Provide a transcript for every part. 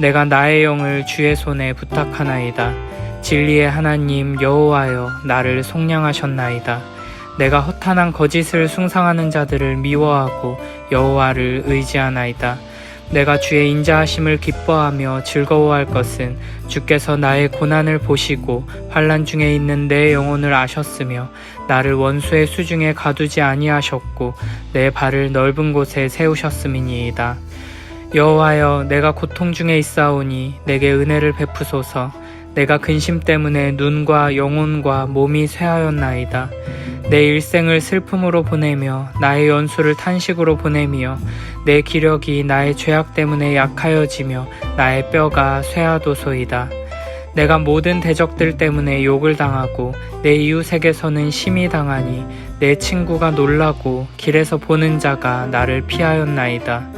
내가 나의 영을 주의 손에 부탁하나이다. 진리의 하나님 여호와여 나를 속량하셨나이다. 내가 허탄한 거짓을 숭상하는 자들을 미워하고 여호와를 의지하나이다. 내가 주의 인자하심을 기뻐하며 즐거워할 것은 주께서 나의 고난을 보시고 환란 중에 있는 내 영혼을 아셨으며 나를 원수의 수중에 가두지 아니하셨고 내 발을 넓은 곳에 세우셨음이니이다. 여호와여 내가 고통 중에 있사오니 내게 은혜를 베푸소서. 내가 근심 때문에 눈과 영혼과 몸이 쇠하였나이다. 내 일생을 슬픔으로 보내며 나의 연수를 탄식으로 보내며 내 기력이 나의 죄악 때문에 약하여지며 나의 뼈가 쇠하도소이다. 내가 모든 대적들 때문에 욕을 당하고 내 이웃에게서는 심히 당하니 내 친구가 놀라고 길에서 보는 자가 나를 피하였나이다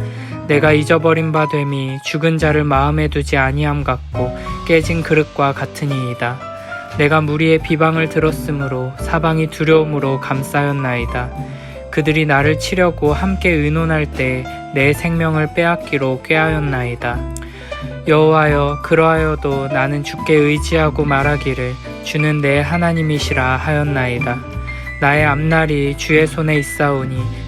내가 잊어버린 바 됨이 죽은 자를 마음에 두지 아니함 같고 깨진 그릇과 같으니이다. 내가 무리의 비방을 들었으므로 사방이 두려움으로 감싸였나이다. 그들이 나를 치려고 함께 의논할 때 내 생명을 빼앗기로 꾀하였나이다. 여호와여 그러하여도 나는 주께 의지하고 말하기를 주는 내 하나님이시라 하였나이다. 나의 앞날이 주의 손에 있사오니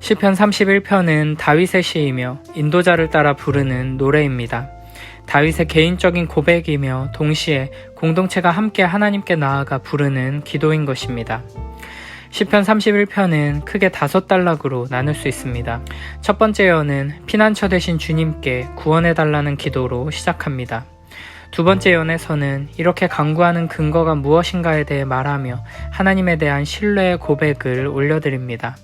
시편 31편은 다윗의 시이며 인도자를 따라 부르는 노래입니다. 다윗의 개인적인 고백이며 동시에 공동체가 함께 하나님께 나아가 부르는 기도인 것입니다. 시편 31편은 크게 다섯 단락으로 나눌 수 있습니다. 첫 번째 연은 피난처 되신 주님께 구원해 달라는 기도로 시작합니다. 두 번째 연에서는 이렇게 강구하는 근거가 무엇인가에 대해 말하며 하나님에 대한 신뢰의 고백을 올려드립니다.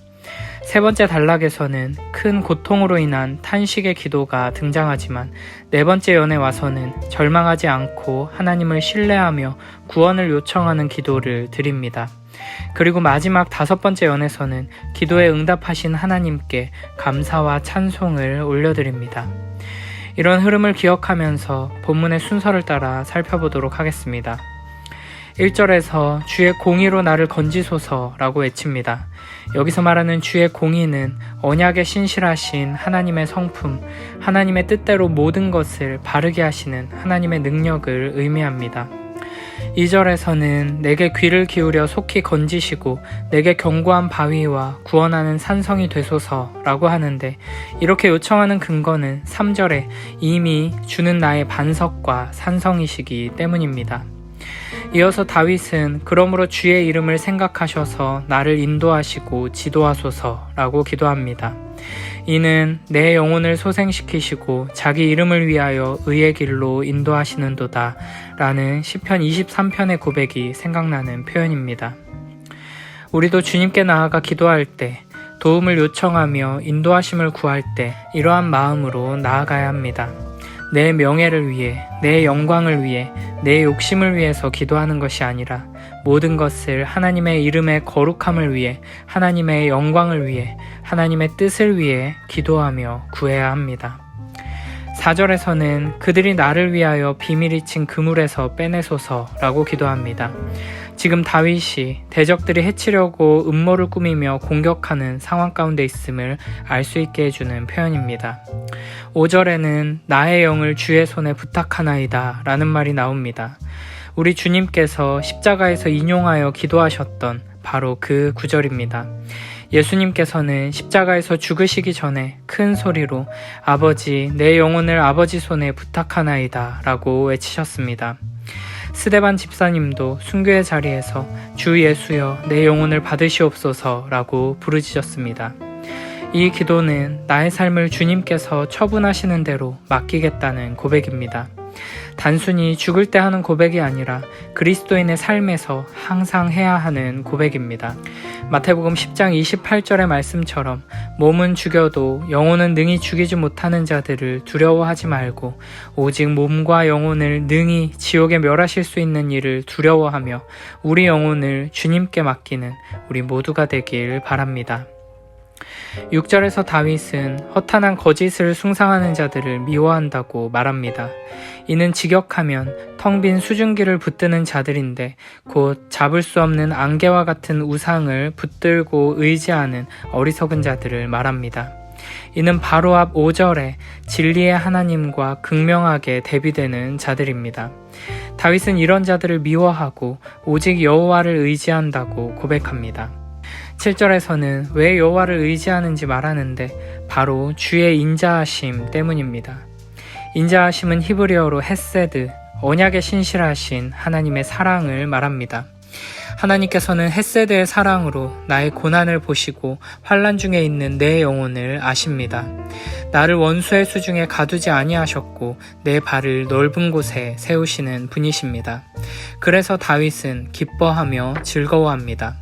세 번째 단락에서는 큰 고통으로 인한 탄식의 기도가 등장하지만 네 번째 연에 와서는 절망하지 않고 하나님을 신뢰하며 구원을 요청하는 기도를 드립니다. 그리고 마지막 다섯 번째 연에서는 기도에 응답하신 하나님께 감사와 찬송을 올려드립니다. 이런 흐름을 기억하면서 본문의 순서를 따라 살펴보도록 하겠습니다. 1절에서 주의 공의로 나를 건지소서라고 외칩니다. 여기서 말하는 주의 공의는 언약에 신실하신 하나님의 성품, 하나님의 뜻대로 모든 것을 바르게 하시는 하나님의 능력을 의미합니다. 2절에서는 내게 귀를 기울여 속히 건지시고 내게 견고한 바위와 구원하는 산성이 되소서라고 하는데 이렇게 요청하는 근거는 3절에 이미 주는 나의 반석과 산성이시기 때문입니다. 이어서 다윗은 그러므로 주의 이름을 생각하셔서 나를 인도하시고 지도하소서라고 기도합니다. 이는 내 영혼을 소생시키시고 자기 이름을 위하여 의의 길로 인도하시는도다 라는 시편 23편의 고백이 생각나는 표현입니다. 우리도 주님께 나아가 기도할 때 도움을 요청하며 인도하심을 구할 때 이러한 마음으로 나아가야 합니다. 내 명예를 위해, 내 영광을 위해, 내 욕심을 위해서 기도하는 것이 아니라 모든 것을 하나님의 이름의 거룩함을 위해, 하나님의 영광을 위해, 하나님의 뜻을 위해 기도하며 구해야 합니다. 4절에서는 그들이 나를 위하여 비밀이 친 그물에서 빼내소서라고 기도합니다. 지금 다윗이 대적들이 해치려고 음모를 꾸미며 공격하는 상황 가운데 있음을 알 수 있게 해주는 표현입니다. 5절에는 나의 영을 주의 손에 부탁하나이다 라는 말이 나옵니다. 우리 주님께서 십자가에서 인용하여 기도하셨던 바로 그 구절입니다. 예수님께서는 십자가에서 죽으시기 전에 큰 소리로 아버지, 내 영혼을 아버지 손에 부탁하나이다 라고 외치셨습니다. 스데반 집사님도 순교의 자리에서 주 예수여 내 영혼을 받으시옵소서 라고 부르짖었습니다. 이 기도는 나의 삶을 주님께서 처분하시는 대로 맡기겠다는 고백입니다. 단순히 죽을 때 하는 고백이 아니라 그리스도인의 삶에서 항상 해야 하는 고백입니다. 마태복음 10장 28절의 말씀처럼 몸은 죽여도 영혼은 능히 죽이지 못하는 자들을 두려워하지 말고 오직 몸과 영혼을 능히 지옥에 멸하실 수 있는 일을 두려워하며 우리 영혼을 주님께 맡기는 우리 모두가 되길 바랍니다. 6절에서 다윗은 허탄한 거짓을 숭상하는 자들을 미워한다고 말합니다. 이는 직역하면 텅 빈 수증기를 붙드는 자들인데 곧 잡을 수 없는 안개와 같은 우상을 붙들고 의지하는 어리석은 자들을 말합니다. 이는 바로 앞 5절에 진리의 하나님과 극명하게 대비되는 자들입니다. 다윗은 이런 자들을 미워하고 오직 여호와를 의지한다고 고백합니다. 7절에서는 왜 여호와를 의지하는지 말하는데 바로 주의 인자하심 때문입니다. 인자하심은 히브리어로 헤세드, 언약의 신실하신 하나님의 사랑을 말합니다. 하나님께서는 헤세드의 사랑으로 나의 고난을 보시고 환란 중에 있는 내 영혼을 아십니다. 나를 원수의 수중에 가두지 아니하셨고 내 발을 넓은 곳에 세우시는 분이십니다. 그래서 다윗은 기뻐하며 즐거워합니다.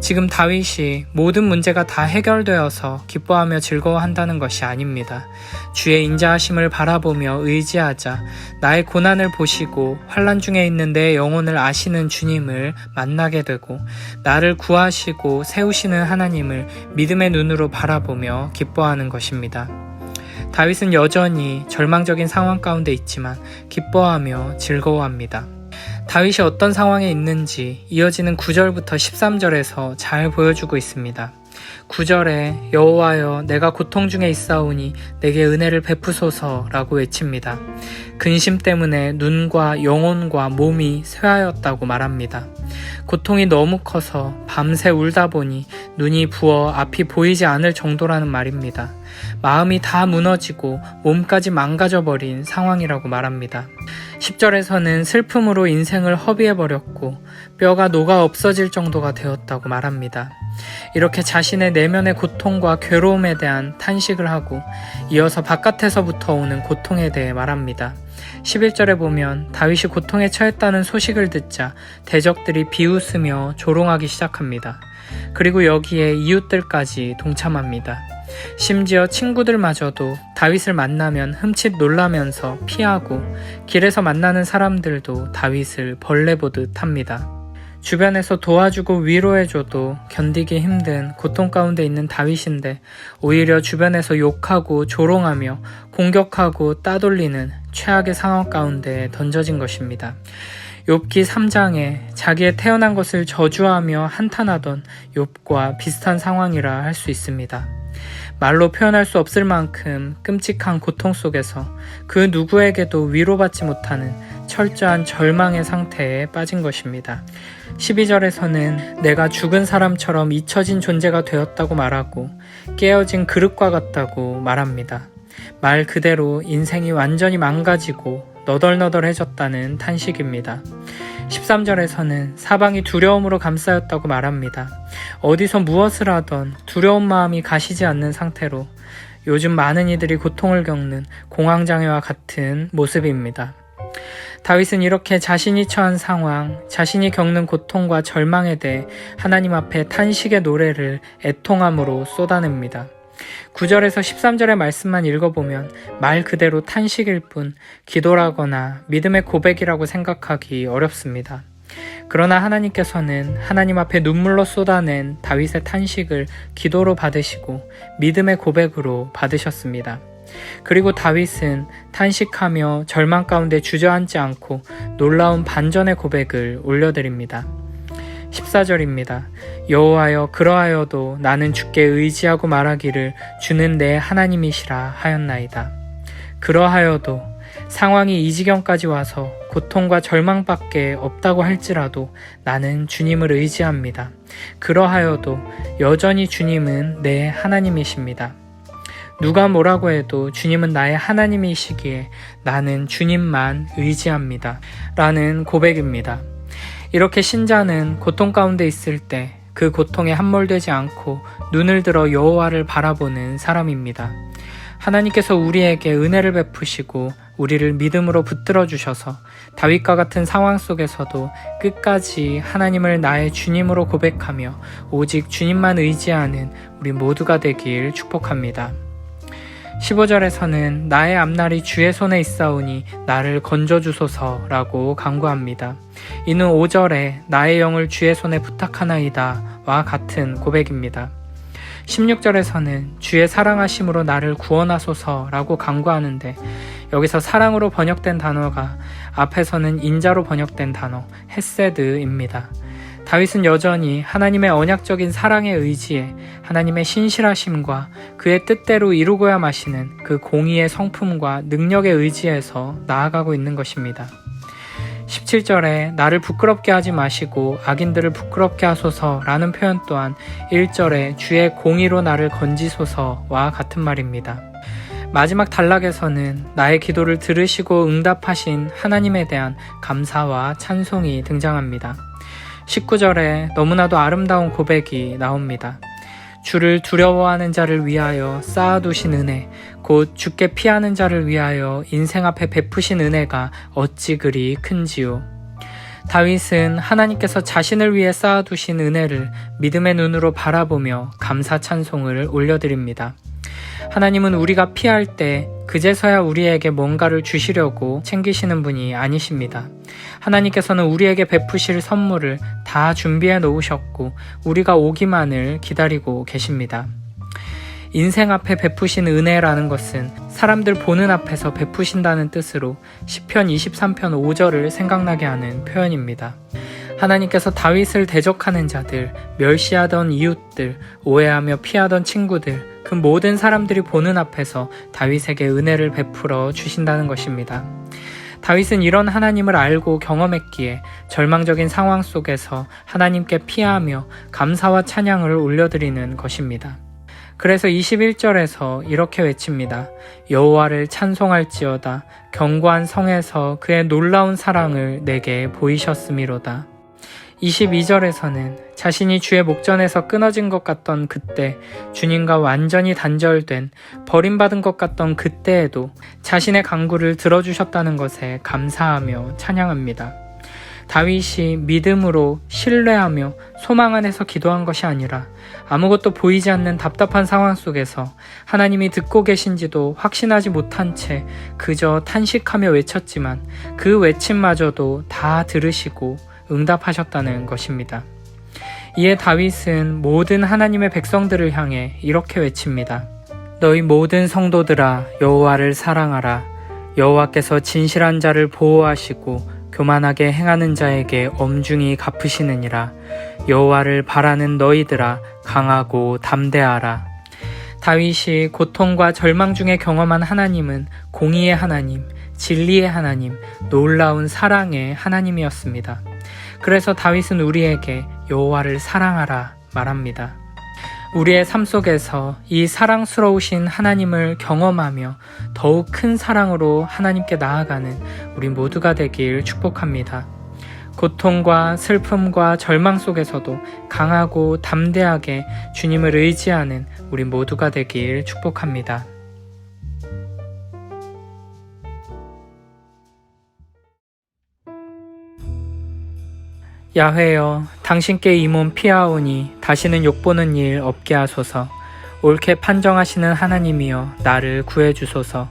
지금 다윗이 모든 문제가 다 해결되어서 기뻐하며 즐거워한다는 것이 아닙니다. 주의 인자하심을 바라보며 의지하자 나의 고난을 보시고 환란 중에 있는 내 영혼을 아시는 주님을 만나게 되고 나를 구하시고 세우시는 하나님을 믿음의 눈으로 바라보며 기뻐하는 것입니다. 다윗은 여전히 절망적인 상황 가운데 있지만 기뻐하며 즐거워합니다. 다윗이 어떤 상황에 있는지 이어지는 9절부터 13절에서 잘 보여주고 있습니다. 9절에 여호와여 내가 고통 중에 있사오니 내게 은혜를 베푸소서라고 외칩니다. 근심 때문에 눈과 영혼과 몸이 쇠하였다고 말합니다. 고통이 너무 커서 밤새 울다 보니 눈이 부어 앞이 보이지 않을 정도라는 말입니다. 마음이 다 무너지고 몸까지 망가져 버린 상황이라고 말합니다. 10절에서는 슬픔으로 인생을 허비해버렸고 뼈가 녹아 없어질 정도가 되었다고 말합니다. 이렇게 자신의 내면의 고통과 괴로움에 대한 탄식을 하고 이어서 바깥에서부터 오는 고통에 대해 말합니다. 11절에 보면 다윗이 고통에 처했다는 소식을 듣자 대적들이 비웃으며 조롱하기 시작합니다. 그리고 여기에 이웃들까지 동참합니다. 심지어 친구들마저도 다윗을 만나면 흠칫 놀라면서 피하고 길에서 만나는 사람들도 다윗을 벌레 보듯 합니다. 주변에서 도와주고 위로해줘도 견디기 힘든 고통 가운데 있는 다윗인데 오히려 주변에서 욕하고 조롱하며 공격하고 따돌리는 최악의 상황 가운데 던져진 것입니다. 욥기 3장에 자기의 태어난 것을 저주하며 한탄하던 욥과 비슷한 상황이라 할 수 있습니다. 말로 표현할 수 없을 만큼 끔찍한 고통 속에서 그 누구에게도 위로받지 못하는 철저한 절망의 상태에 빠진 것입니다. 12절에서는 내가 죽은 사람처럼 잊혀진 존재가 되었다고 말하고 깨어진 그릇과 같다고 말합니다. 말 그대로 인생이 완전히 망가지고 너덜너덜해졌다는 탄식입니다. 13절에서는 사방이 두려움으로 감싸였다고 말합니다. 어디서 무엇을 하던 두려운 마음이 가시지 않는 상태로 요즘 많은 이들이 고통을 겪는 공황장애와 같은 모습입니다. 다윗은 이렇게 자신이 처한 상황, 자신이 겪는 고통과 절망에 대해 하나님 앞에 탄식의 노래를 애통함으로 쏟아냅니다. 9절에서 13절의 말씀만 읽어보면 말 그대로 탄식일 뿐 기도라거나 믿음의 고백이라고 생각하기 어렵습니다. 그러나 하나님께서는 하나님 앞에 눈물로 쏟아낸 다윗의 탄식을 기도로 받으시고 믿음의 고백으로 받으셨습니다. 그리고 다윗은 탄식하며 절망 가운데 주저앉지 않고 놀라운 반전의 고백을 올려드립니다. 14절입니다. 여호와여 그러하여도 나는 주께 의지하고 말하기를 주는 내 하나님이시라 하였나이다. 그러하여도 상황이 이 지경까지 와서 고통과 절망밖에 없다고 할지라도 나는 주님을 의지합니다. 그러하여도 여전히 주님은 내 하나님이십니다. 누가 뭐라고 해도 주님은 나의 하나님이시기에 나는 주님만 의지합니다. 라는 고백입니다. 이렇게 신자는 고통 가운데 있을 때 그 고통에 함몰되지 않고 눈을 들어 여호와를 바라보는 사람입니다. 하나님께서 우리에게 은혜를 베푸시고 우리를 믿음으로 붙들어 주셔서 다윗과 같은 상황 속에서도 끝까지 하나님을 나의 주님으로 고백하며 오직 주님만 의지하는 우리 모두가 되길 축복합니다. 15절에서는 나의 앞날이 주의 손에 있사오니 나를 건져주소서라고 강구합니다. 이는 5절에 나의 영을 주의 손에 부탁하나이다 와 같은 고백입니다. 16절에서는 주의 사랑하심으로 나를 구원하소서라고 강구하는데 여기서 사랑으로 번역된 단어가 앞에서는 인자로 번역된 단어 헤세드입니다. 다윗은 여전히 하나님의 언약적인 사랑에 의지해 하나님의 신실하심과 그의 뜻대로 이루고야 마시는 그 공의의 성품과 능력에 의지해서 나아가고 있는 것입니다. 17절에 나를 부끄럽게 하지 마시고 악인들을 부끄럽게 하소서라는 표현 또한 1절에 주의 공의로 나를 건지소서와 같은 말입니다. 마지막 단락에서는 나의 기도를 들으시고 응답하신 하나님에 대한 감사와 찬송이 등장합니다. 19절에 너무나도 아름다운 고백이 나옵니다. 주를 두려워하는 자를 위하여 쌓아두신 은혜, 곧 주께 피하는 자를 위하여 인생 앞에 베푸신 은혜가 어찌 그리 큰지요. 다윗은 하나님께서 자신을 위해 쌓아두신 은혜를 믿음의 눈으로 바라보며 감사 찬송을 올려드립니다. 하나님은 우리가 피할 때 그제서야 우리에게 뭔가를 주시려고 챙기시는 분이 아니십니다. 하나님께서는 우리에게 베푸실 선물을 다 준비해 놓으셨고 우리가 오기만을 기다리고 계십니다. 인생 앞에 베푸신 은혜라는 것은 사람들 보는 앞에서 베푸신다는 뜻으로 10편 23편 5절을 생각나게 하는 표현입니다. 하나님께서 다윗을 대적하는 자들, 멸시하던 이웃들, 오해하며 피하던 친구들, 그 모든 사람들이 보는 앞에서 다윗에게 은혜를 베풀어 주신다는 것입니다. 다윗은 이런 하나님을 알고 경험했기에 절망적인 상황 속에서 하나님께 피하며 감사와 찬양을 올려드리는 것입니다. 그래서 21절에서 이렇게 외칩니다. 여호와를 찬송할지어다 견고한 성에서 그의 놀라운 사랑을 내게 보이셨음이로다. 22절에서는 자신이 주의 목전에서 끊어진 것 같던 그때, 주님과 완전히 단절된, 버림받은 것 같던 그때에도 자신의 강구를 들어주셨다는 것에 감사하며 찬양합니다. 다윗이 믿음으로 신뢰하며 소망 안에서 기도한 것이 아니라 아무것도 보이지 않는 답답한 상황 속에서 하나님이 듣고 계신지도 확신하지 못한 채 그저 탄식하며 외쳤지만 그 외침마저도 다 들으시고 응답하셨다는 것입니다. 이에 다윗은 모든 하나님의 백성들을 향해 이렇게 외칩니다. 너희 모든 성도들아 여호와를 사랑하라. 여호와께서 진실한 자를 보호하시고 교만하게 행하는 자에게 엄중히 갚으시느니라. 여호와를 바라는 너희들아 강하고 담대하라. 다윗이 고통과 절망 중에 경험한 하나님은 공의의 하나님, 진리의 하나님, 놀라운 사랑의 하나님이었습니다. 그래서 다윗은 우리에게 여호와를 사랑하라 말합니다. 우리의 삶 속에서 이 사랑스러우신 하나님을 경험하며 더욱 큰 사랑으로 하나님께 나아가는 우리 모두가 되길 축복합니다. 고통과 슬픔과 절망 속에서도 강하고 담대하게 주님을 의지하는 우리 모두가 되길 축복합니다. 야훼여 당신께 이 몸 피하오니 다시는 욕보는 일 없게 하소서. 옳게 판정하시는 하나님이여 나를 구해 주소서.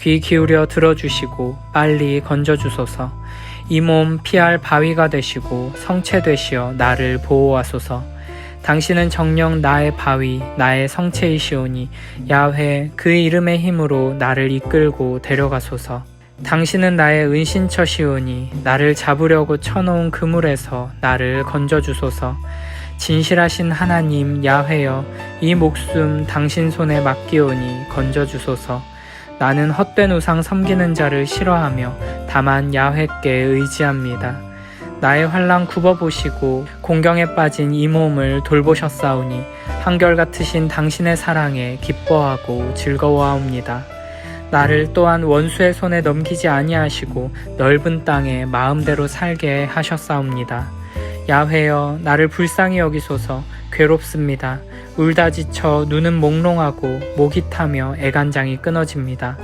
귀 기울여 들어주시고 빨리 건져 주소서. 이 몸 피할 바위가 되시고 성체 되시어 나를 보호하소서. 당신은 정령 나의 바위 나의 성체이시오니 야훼 그 이름의 힘으로 나를 이끌고 데려가소서 당신은 나의 은신처시오니 나를 잡으려고 쳐놓은 그물에서 나를 건져주소서. 진실하신 하나님 야훼여 이 목숨 당신 손에 맡기오니 건져주소서. 나는 헛된 우상 섬기는 자를 싫어하며 다만 야훼께 의지합니다. 나의 환란 굽어보시고 공경에 빠진 이 몸을 돌보셨사오니 한결같으신 당신의 사랑에 기뻐하고 즐거워하옵니다. 나를 또한 원수의 손에 넘기지 아니하시고 넓은 땅에 마음대로 살게 하셨사옵니다. 야훼여 나를 불쌍히 여기소서 괴롭습니다. 울다 지쳐 눈은 몽롱하고 목이 타며 애간장이 끊어집니다.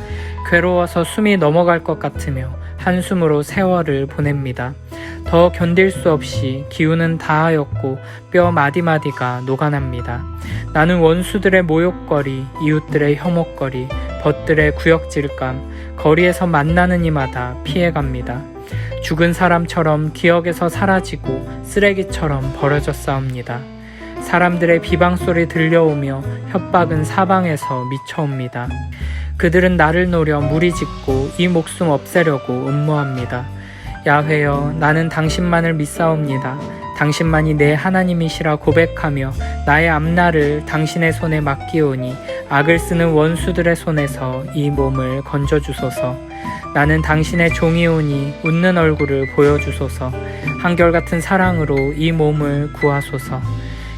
괴로워서 숨이 넘어갈 것 같으며 한숨으로 세월을 보냅니다. 더 견딜 수 없이 기운은 다하였고 뼈 마디마디가 녹아납니다. 나는 원수들의 모욕거리, 이웃들의 혐오거리, 벗들의 구역질감, 거리에서 만나는 이마다 피해갑니다. 죽은 사람처럼 기억에서 사라지고 쓰레기처럼 버려졌사옵니다. 사람들의 비방 소리 들려오며 협박은 사방에서 미쳐옵니다. 그들은 나를 노려 무리 짓고 이 목숨 없애려고 음모합니다. 야훼여 나는 당신만을 믿사옵니다. 당신만이 내 하나님이시라 고백하며 나의 앞날을 당신의 손에 맡기오니 악을 쓰는 원수들의 손에서 이 몸을 건져주소서. 나는 당신의 종이오니 웃는 얼굴을 보여주소서. 한결같은 사랑으로 이 몸을 구하소서.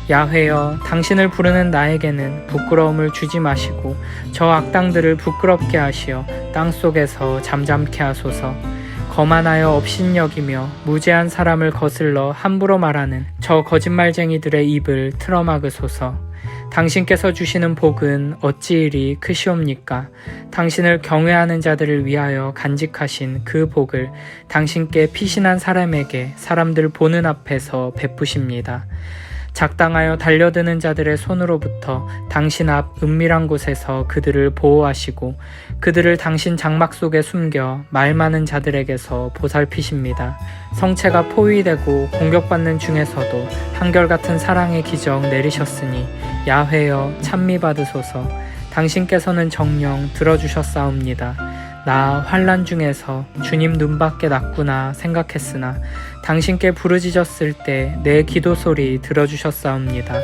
야훼여 당신을 부르는 나에게는 부끄러움을 주지 마시고 저 악당들을 부끄럽게 하시어 땅 속에서 잠잠케 하소서. 거만하여 업신여기며 무죄한 사람을 거슬러 함부로 말하는 저 거짓말쟁이들의 입을 틀어막으소서. 당신께서 주시는 복은 어찌 이리 크시옵니까? 당신을 경외하는 자들을 위하여 간직하신 그 복을 당신께 피신한 사람에게 사람들 보는 앞에서 베푸십니다. 작당하여 달려드는 자들의 손으로부터 당신 앞 은밀한 곳에서 그들을 보호하시고 그들을 당신 장막 속에 숨겨 말 많은 자들에게서 보살피십니다. 성체가 포위되고 공격받는 중에서도 한결같은 사랑의 기적 내리셨으니 야훼여 찬미 받으소서 당신께서는 정령 들어주셨사옵니다. 나 환란 중에서 주님 눈밖에 났구나 생각했으나 당신께 부르짖었을 때 내 기도 소리 들어주셨사옵니다.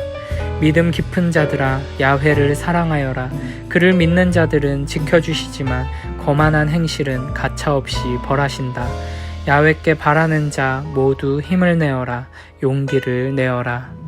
믿음 깊은 자들아 야훼를 사랑하여라. 그를 믿는 자들은 지켜주시지만 거만한 행실은 가차없이 벌하신다. 야훼께 바라는 자 모두 힘을 내어라. 용기를 내어라.